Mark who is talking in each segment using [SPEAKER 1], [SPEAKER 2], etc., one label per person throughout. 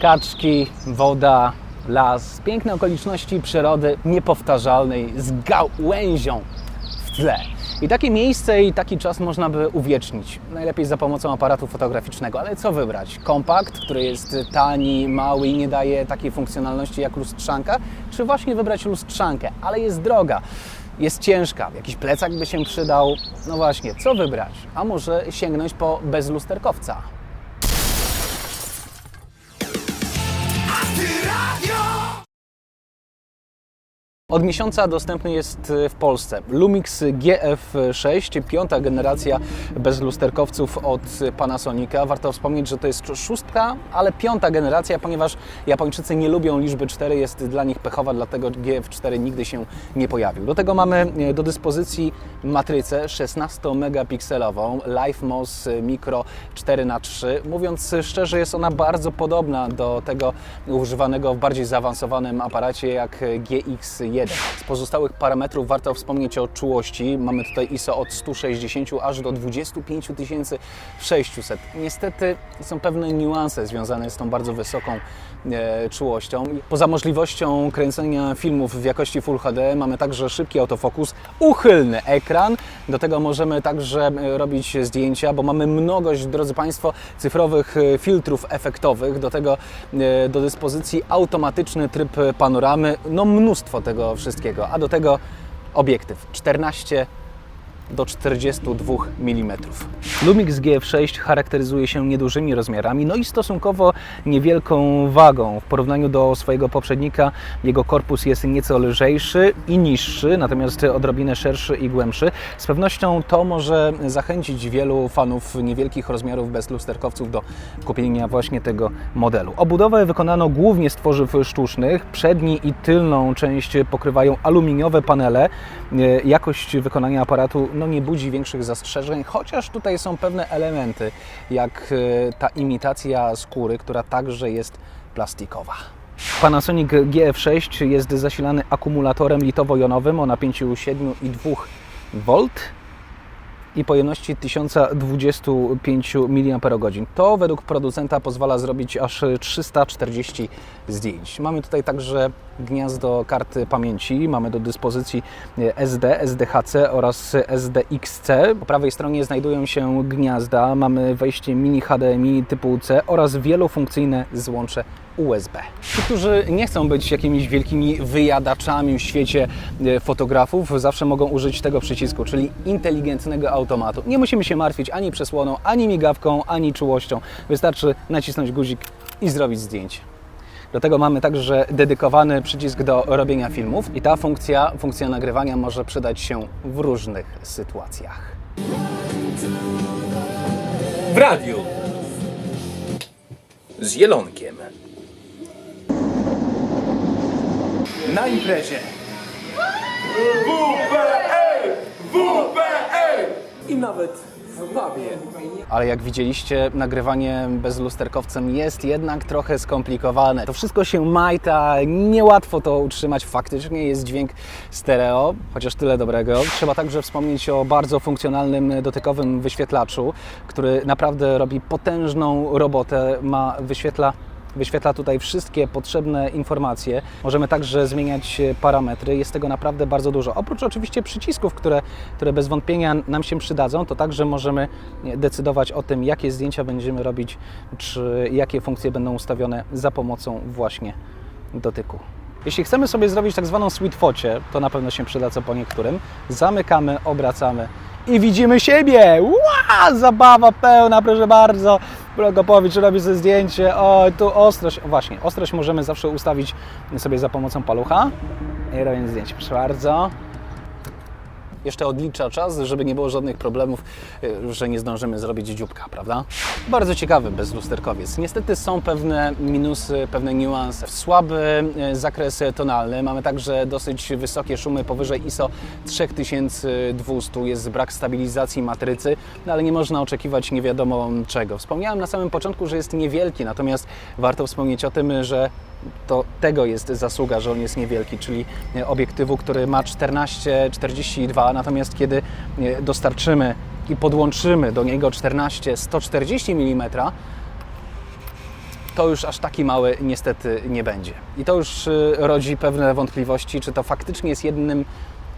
[SPEAKER 1] Kaczki, woda, las, piękne okoliczności przyrody niepowtarzalnej z gałęzią w tle. I takie miejsce i taki czas można by uwiecznić. Najlepiej za pomocą aparatu fotograficznego. Ale co wybrać? Kompakt, który jest tani, mały i nie daje takiej funkcjonalności jak lustrzanka? Czy właśnie wybrać lustrzankę, ale jest droga? Jest ciężka, jakiś plecak by się przydał. No właśnie, co wybrać? A może sięgnąć po bezlusterkowca? Od miesiąca dostępny jest w Polsce Lumix GF6, piąta generacja bezlusterkowców od Panasonica. Warto wspomnieć, że to jest szóstka, ale piąta generacja, ponieważ Japończycy nie lubią liczby 4, jest dla nich pechowa, dlatego GF4 nigdy się nie pojawił. Do tego mamy do dyspozycji matrycę 16-megapikselową LifeMOS Micro 4x3. Mówiąc szczerze, jest ona bardzo podobna do tego używanego w bardziej zaawansowanym aparacie jak GX1. Z pozostałych parametrów warto wspomnieć o czułości. Mamy tutaj ISO od 160 aż do 25600. Niestety są pewne niuanse związane z tą bardzo wysoką e, czułością. Poza możliwością kręcenia filmów w jakości Full HD mamy także szybki autofokus, uchylny ekran. Do tego możemy także e, robić zdjęcia, bo mamy mnogość, drodzy Państwo, cyfrowych e, filtrów efektowych. Do tego e, do dyspozycji automatyczny tryb panoramy. No mnóstwo tego wszystkiego. A do tego obiektyw 14 do 42 mm. Lumix GF6 charakteryzuje się niedużymi rozmiarami, no i stosunkowo niewielką wagą. W porównaniu do swojego poprzednika jego korpus jest nieco lżejszy i niższy, natomiast odrobinę szerszy i głębszy. Z pewnością to może zachęcić wielu fanów niewielkich rozmiarów bezlusterkowców do kupienia właśnie tego modelu. Obudowę wykonano głównie z tworzyw sztucznych. Przedni i tylną część pokrywają aluminiowe panele. Jakość wykonania aparatu no, nie budzi większych zastrzeżeń, chociaż tutaj są pewne elementy, jak e, ta imitacja skóry, która także jest plastikowa. Panasonic GF6 jest zasilany akumulatorem litowo-jonowym o napięciu 7,2 V i pojemności 1025 mAh. To według producenta pozwala zrobić aż 340 zdjęć. Mamy tutaj także gniazdo karty pamięci, mamy do dyspozycji SD, SDHC oraz SDXC. Po prawej stronie znajdują się gniazda, mamy wejście mini HDMI typu C oraz wielofunkcyjne złącze USB. Ci, którzy nie chcą być jakimiś wielkimi wyjadaczami w świecie e, fotografów, zawsze mogą użyć tego przycisku, czyli inteligentnego automatu. Nie musimy się martwić ani przesłoną, ani migawką, ani czułością. Wystarczy nacisnąć guzik i zrobić zdjęcie. Do tego mamy także dedykowany przycisk do robienia filmów i ta funkcja, funkcja nagrywania może przydać się w różnych sytuacjach.
[SPEAKER 2] W radiu. Z Jelonkiem.
[SPEAKER 1] Na imprezie.
[SPEAKER 2] I nawet w pubie.
[SPEAKER 1] Ale jak widzieliście, nagrywanie bezlusterkowcem jest jednak trochę skomplikowane. To wszystko się majta, niełatwo to utrzymać. Faktycznie jest dźwięk stereo, chociaż tyle dobrego. Trzeba także wspomnieć o bardzo funkcjonalnym dotykowym wyświetlaczu, który naprawdę robi potężną robotę. Ma wyświetla Wyświetla tutaj wszystkie potrzebne informacje. Możemy także zmieniać parametry. Jest tego naprawdę bardzo dużo. Oprócz oczywiście przycisków, które, które bez wątpienia nam się przydadzą, to także możemy decydować o tym, jakie zdjęcia będziemy robić, czy jakie funkcje będą ustawione za pomocą właśnie dotyku. Jeśli chcemy sobie zrobić tak zwaną sweet focie, to na pewno się przyda co po niektórym. Zamykamy, obracamy i widzimy siebie. Ła! Zabawa pełna, proszę bardzo. Prokopowicz robi sobie zdjęcie. O, tu ostrość. Właśnie, ostrość możemy zawsze ustawić sobie za pomocą palucha. I robię zdjęcie, proszę bardzo. Jeszcze odlicza czas, żeby nie było żadnych problemów, y, że nie zdążymy zrobić dzióbka, prawda? Bardzo ciekawy bezlusterkowiec. Niestety są pewne minusy, pewne niuanse. Słaby y, zakres tonalny, mamy także dosyć wysokie szumy powyżej ISO 3200, jest brak stabilizacji matrycy, no ale nie można oczekiwać nie wiadomo czego. Wspomniałem na samym początku, że jest niewielki, natomiast warto wspomnieć o tym, że to tego jest zasługa, że on jest niewielki, czyli e, obiektywu, który ma 14-42, natomiast kiedy e, dostarczymy i podłączymy do niego 14-140 mm, to już aż taki mały niestety nie będzie. I to już y, rodzi pewne wątpliwości, czy to faktycznie jest jednym,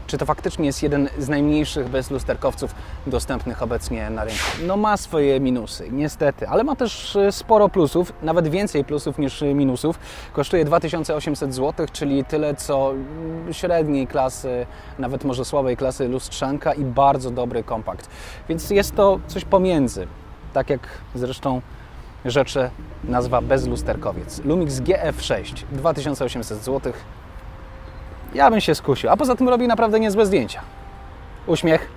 [SPEAKER 1] czy to faktycznie jest jeden z najmniejszych bezlusterkowców dostępnych obecnie na rynku. No ma swoje minusy, niestety, ale ma też y, sporo plusów, nawet więcej plusów niż y, minusów. Kosztuje 2800 zł, czyli tyle co mm, średniej klasy, nawet może słabej klasy lustrzanka i bardzo dobry kompakt. Więc jest to coś pomiędzy, tak jak zresztą rzeczy nazwa bezlusterkowiec. Lumix GF6 2800 zł. Ja bym się skusił, a poza tym robi naprawdę niezłe zdjęcia. Uśmiech.